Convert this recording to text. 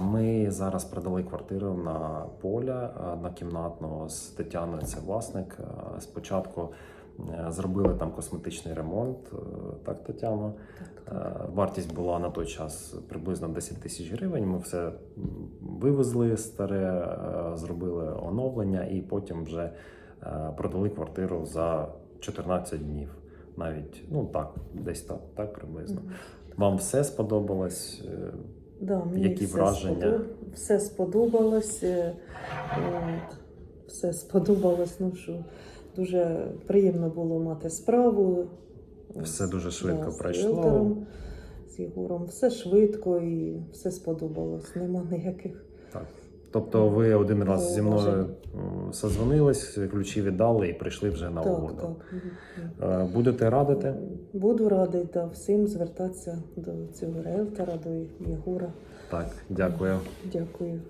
Ми зараз продали квартиру на поля однокімнатного з Тетяною. Це власник. Спочатку е, зробили там косметичний ремонт. е, Так, Тетяно. Е, Вартість була на той час приблизно 10 тисяч гривень. Ми все вивезли старе, зробили оновлення і потім вже продали квартиру за 14 днів. Навіть ну так, десь так, так приблизно. Вам все сподобалось? Е, Да, мені Які все враження? сподоб- Все сподобалось. е, все сподобалось. Ну що дуже приємно було мати справу. Все дуже швидко Да, пройшло. З Єгором. Все швидко і все сподобалось. Нема ніяких. Так. Тобто ви один раз зі мною созвонились, ключі віддали і прийшли вже на так, угоду. так. Е, Будете радити? Буду радий та всім звертатися до цього риелтора, до Єгора. Так, дякую. Дякую.